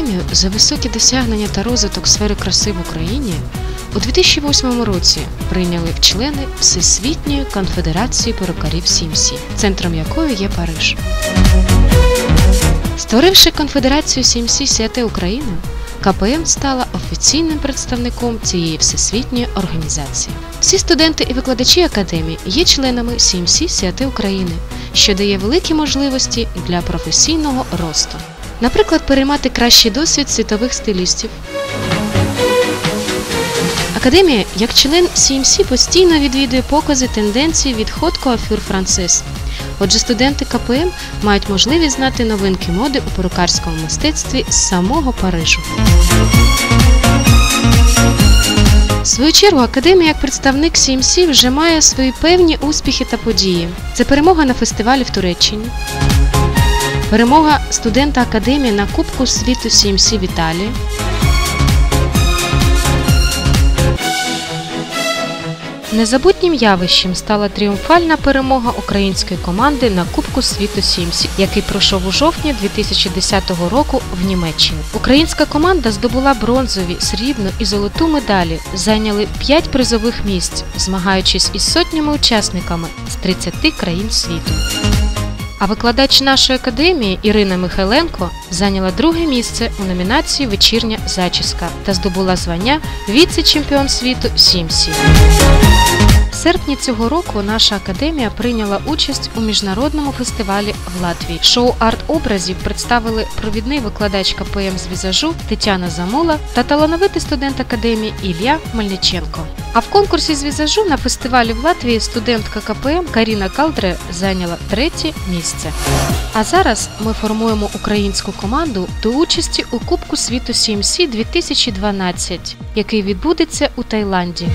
академію за високі досягнення та розвиток сфери краси в Україні у 2008 році прийняли члени Всесвітньої конфедерації перукарів Сімсі, центром якої є Париж. Створивши конфедерацію Сімсі Сіате України, КПМ стала офіційним представником цієї всесвітньої організації. Всі студенти і викладачі академії є членами Сімсі Сіате України, що дає великі можливості для професійного росту. Наприклад, переймати кращий досвід світових стилістів. Академія, як член CMC, постійно відвідує покази тенденцій від Coiffure Française. Отже, студенти КПМ мають можливість знати новинки моди у перукарському мистецтві з самого Парижу. В свою чергу, академія як представник CMC вже має свої певні успіхи та події. Це перемога на фестивалі в Туреччині, перемога студента академії на Кубку світу CMC в Італії. Незабутнім явищем стала тріумфальна перемога української команди на Кубку світу Сімсі, який пройшов у жовтні 2010 року в Німеччині. Українська команда здобула бронзові, срібну і золоту медалі, зайняли 5 призових місць, змагаючись із сотнями учасниками з 30 країн світу. А викладач нашої академії Ірина Михайленко зайняла друге місце у номінації Вечірня зачіска та здобула звання віце-чемпіон світу Сімсі. В серпні цього року наша академія прийняла участь у міжнародному фестивалі в Латвії. Шоу арт-образів представили провідний викладач КПМ з візажу Тетяна Замула та талановитий студент академії Ілля Мельниченко. А в конкурсі з візажу на фестивалі в Латвії студентка КПМ Каріна Калдре зайняла третє місце. А зараз ми формуємо українську команду до участі у Кубку світу CMC 2012, який відбудеться у Таїланді.